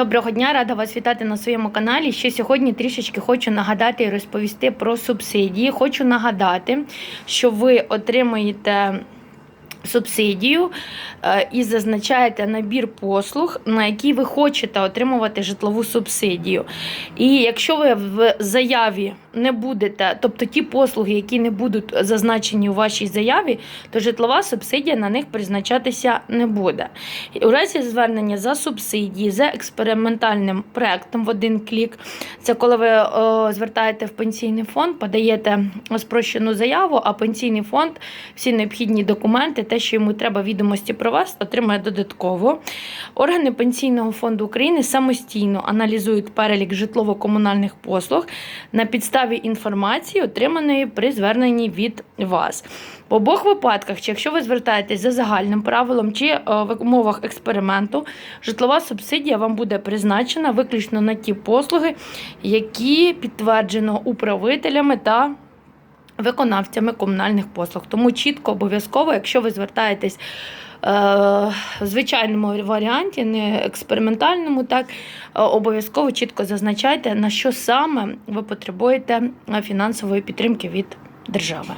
Доброго дня, рада вас вітати на своєму каналі. Ще сьогодні трішечки хочу нагадати і розповісти про субсидії. Хочу нагадати, що ви отримуєте субсидію е, і зазначаєте набір послуг, на які ви хочете отримувати житлову субсидію. І якщо ви в заяві не будете, тобто ті послуги, які не будуть зазначені у вашій заяві, то житлова субсидія на них призначатися не буде. У разі звернення за субсидії за експериментальним проектом в один клік, це коли ви о, звертаєте в пенсійний фонд, подаєте спрощену заяву, а пенсійний фонд всі необхідні документи, те, що йому треба відомості про вас, отримає додатково. Органи Пенсійного фонду України самостійно аналізують перелік житлово-комунальних послуг на підставі інформації, отриманої при зверненні від вас. В обох випадках, чи якщо ви звертаєтесь за загальним правилом, чи е, в умовах експерименту, житлова субсидія вам буде призначена виключно на ті послуги, які підтверджено управителями та виконавцями комунальних послуг. Тому чітко обов'язково, якщо ви звертаєтесь е, в звичайному варіанті, не експериментальному, так е, обов'язково чітко зазначайте, на що саме ви потребуєте е, фінансової підтримки від держави.